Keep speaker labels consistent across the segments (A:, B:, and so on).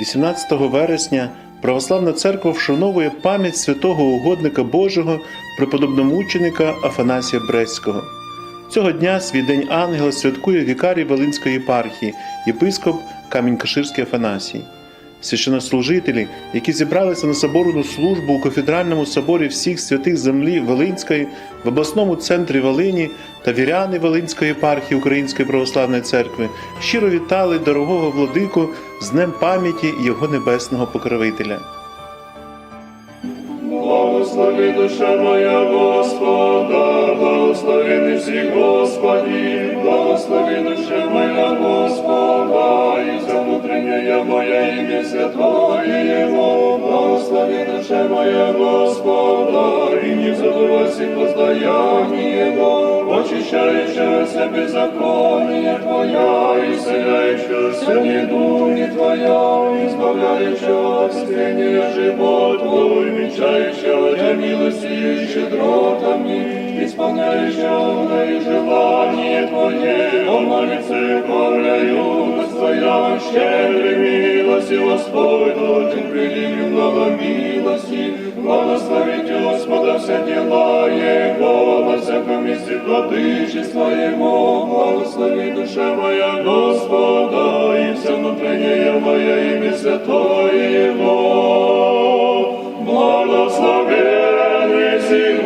A: 18 вересня Православна церква вшановує пам'ять святого угодника Божого, преподобномученика Афанасія Брестського. Цього дня свій день ангела святкує вікарій Волинської єпархії, єпископ Камінь-Каширський Афанасій. Священнослужителі, які зібралися на соборну службу у кафедральному соборі всіх святих землі Волинської в обласному центрі Волині та віряни Волинської єпархії Української православної церкви, щиро вітали дорогого владику з Днем пам'яті його небесного покровителя.
B: Благослови душа моя Господа, благослови всі Господі, благослови душа моя Господа, внутрішнє моє ім'я святое Його, благослови душа моя Господа, і не забувайся постояние Его, очищающегося беззаконие Твоя, исцеляющегося недуги Твоя, избавляющего от тления живот Твой, венчающего Тебя милостью и щедротами, исполняющего мои желания Твое, о молится ковляю, щедрой милости Господь, очень прилив много милости, благословите Господа все дела Его, во всяком месте владычества Его, благослови душа моя Господа, и все внутреннее мое имя святое Его. Благословен еси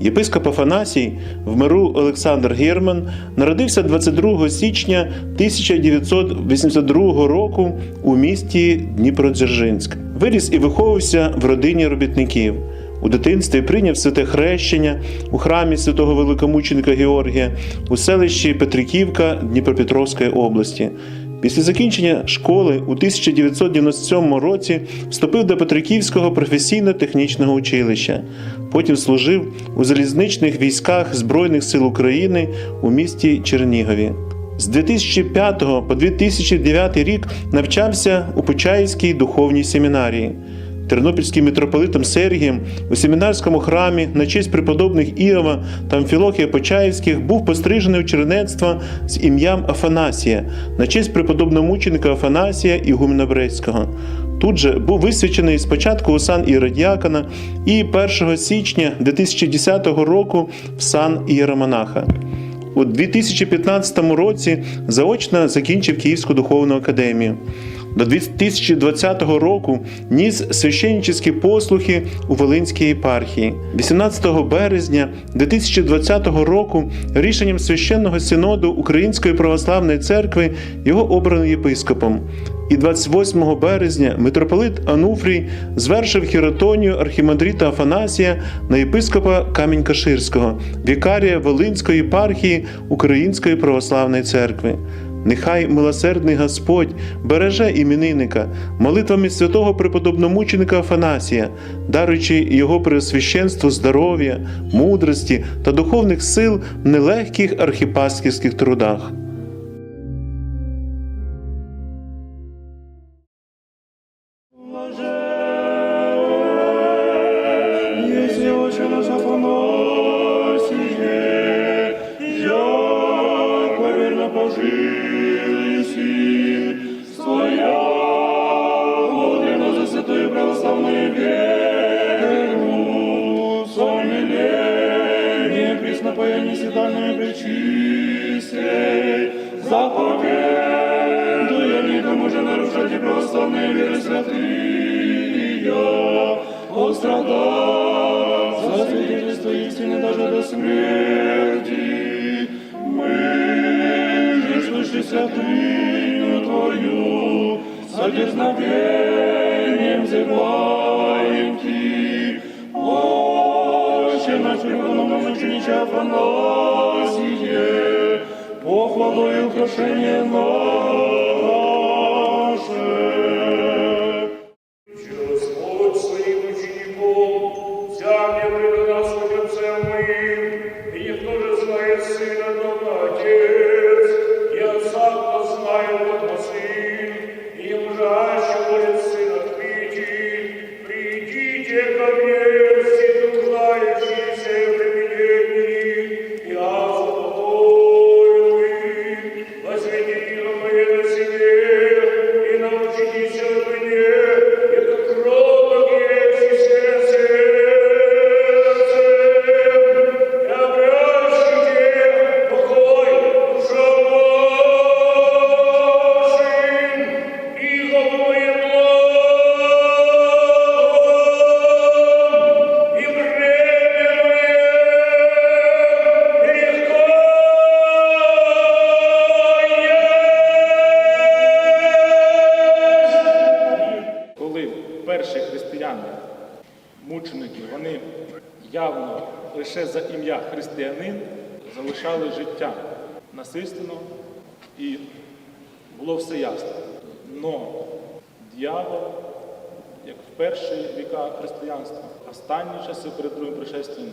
A: Єпископ Афанасій в миру Олександр Герман народився 22 січня 1982 року у місті Дніпродзержинськ. Виріс і виховувався в родині робітників. У дитинстві прийняв святе хрещення у храмі святого великомученика Георгія у селищі Петриківка Дніпропетровської області. Після закінчення школи у 1997 році вступив до Петриківського професійно-технічного училища. Потім служив у залізничних військах Збройних сил України у місті Чернігові. З 2005 по 2009 рік навчався у Почаївській духовній семінарії. Тернопільським митрополитом Сергієм у семінарському храмі на честь преподобних Іова та Амфілохія Почаївських був пострижений у чернецтво з ім'ям Афанасія на честь преподобномученика Афанасія Ігумена Брецького. Тут же був висвячений спочатку у сан іеродіакона і 1 січня 2010 року в сан ієромонаха. У 2015 році заочно закінчив Київську духовну академію. До 2020 року ніс священническі послухи у Волинській єпархії. 18 березня 2020 року рішенням священного синоду Української православної церкви його обрано єпископом. І 28 березня митрополит Ануфрій звершив хіротонію архімандріта Афанасія на єпископа Камінь-Каширського, вікарія Волинської єпархії Української православної церкви. Нехай милосердний Господь береже іменинника молитвами святого преподобномученика Афанасія, даруючи його преосвященству здоров'я, мудрості та духовних сил в нелегких архіпастківських трудах.
B: Пожилися, своя подлинно за святую православную веру, сомнение, преснопоение седальную пречистей, заповедуя никому же нарушать и православные веры святые, он страдал за свидетельство истины даже до смерти. Святыню Твою, с дерзновением взываем Ти. Отче наш преподобный учениче Афанасие, похвалу и украшение наше.
C: Господь своим учеником, взял мне
D: Yeah. Лише за ім'я християнин залишали життя насильственно і було все ясно. Но дьявол, як в перші віка християнства, останні часи перед другим пришестям,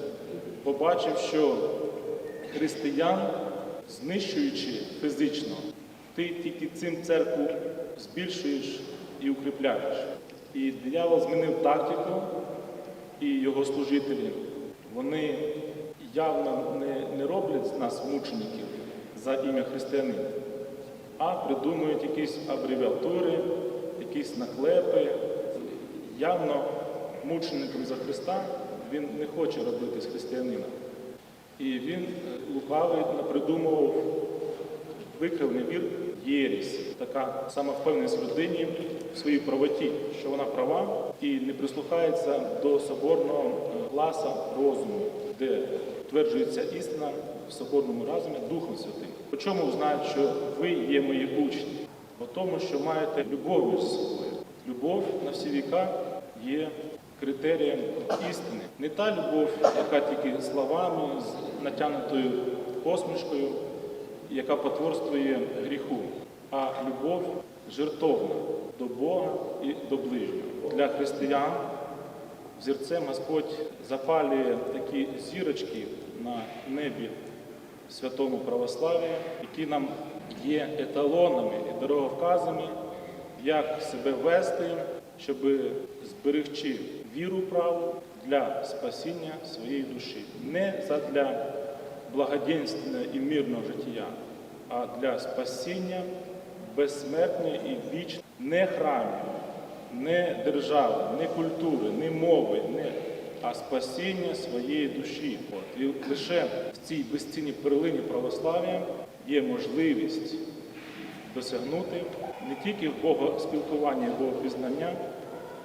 D: побачив, що християн, знищуючи фізично, ти тільки цим церкву збільшуєш і укріпляєш. І диявол змінив тактику, і його служителі, вони явно не, не роблять нас мучеників за ім'я християнина, а придумують якісь абревіатури, якісь наклепи. Явно мучеником за Христа він не хоче робити з християнина. І він е, лукавий напридумував викривний вір єрість, така самовпевненість людині в своїй правоті, що вона права і не прислухається до соборного е, гласа розуму, де тверджується істина в соборному разумі Духом Святим. По чому знають, що ви є мої учні? По тому, що маєте любов між собою. Любов на всі віка є критерієм істини. Не та любов, яка тільки словами, з натягнутою посмішкою, яка потворствує гріху, а любов жертовна до Бога і до ближнього. Для християн взірцем Господь запалює такі зірочки на небі святому православ'я, які нам є еталонами і дороговказами, як себе вести, щоб зберегчи віру праву для спасіння своєї душі, не задля благоденственного і мирного життя, а для спасіння безсмертної і вічної не храмів, не держави, не культури, не мови, не, а спасіння своєї душі. От. І лише в цій безцінній перлині православ'я є можливість досягнути не тільки в богоспілкування і богопізнання,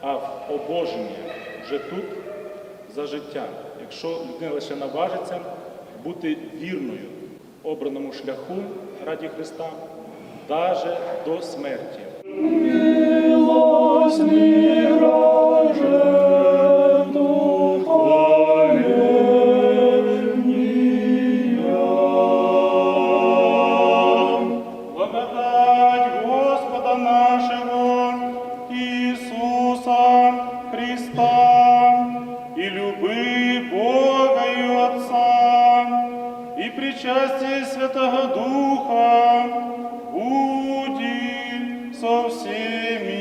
D: а в обоженні вже тут за життя. Якщо людина лише наважиться бути вірною обраному шляху раді Христа, навіть до смерті.
B: И Святого Духа будет со всеми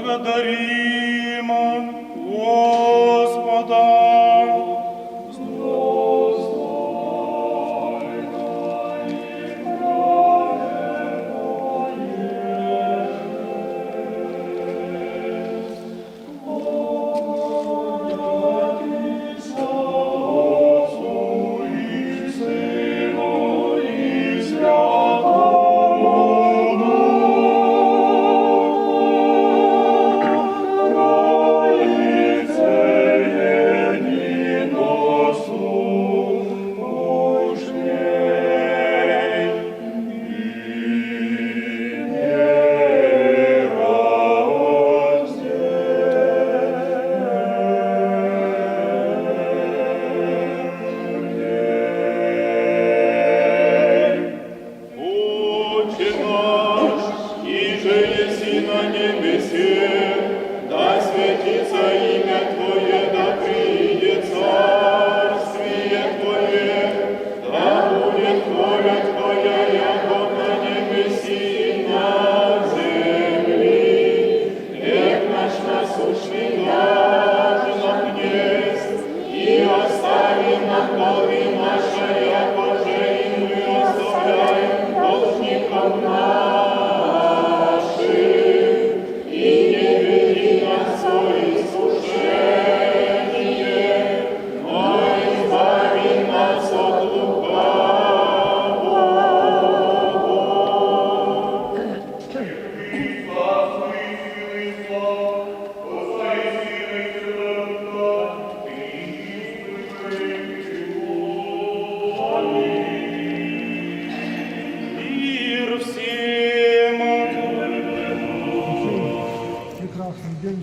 B: Благодарим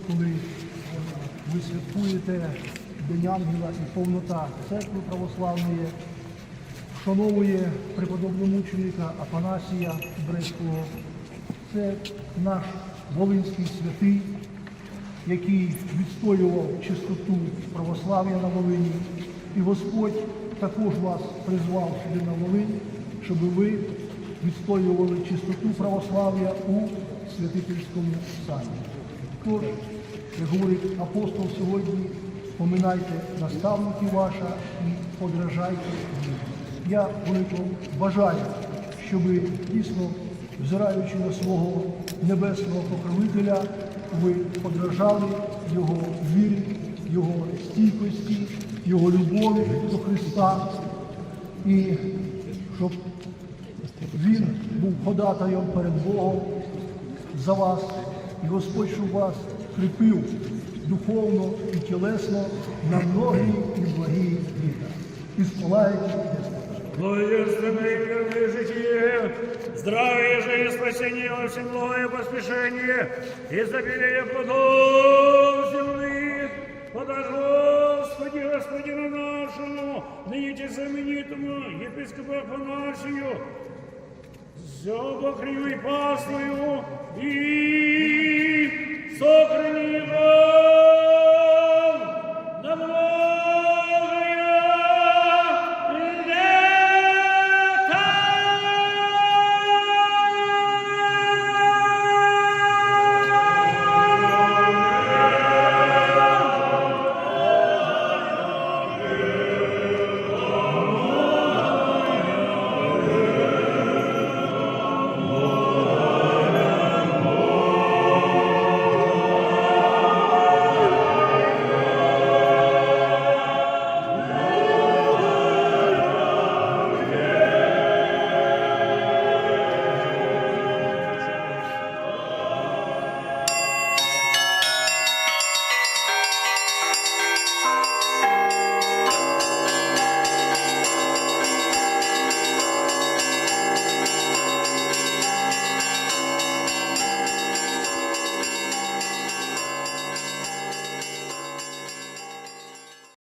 B: коли ви святкуєте День Ангела і
E: повнота церкви православної, шановує вшановує преподобномученика Афанасія Брестського. Це наш Волинський святий, який відстоював чистоту православ'я на Волині. І Господь також вас призвав сюди на Волинь, щоб ви відстоювали чистоту православ'я у святительському сані. Тож як говорить апостол сьогодні, поминайте наставників ваша і подражайте їм. Я велико бажаю, щоб дійсно, взираючи на свого небесного покровителя, ви подражали його вірі, його стійкості, його любові до Христа, і щоб він був ходатаєм перед Богом за вас, і Господь, щоб вас кріпив духовно і тілесно на многі і благі літа. І спалаючи
C: Благоденственное мирное житие, здравие же и спасение во всем благое поспешение, изобилие плодов земных, подаж Господи, Господину нашему, ныне знаменитому епископу Афанасию, все покривай паствою и сохрани вас.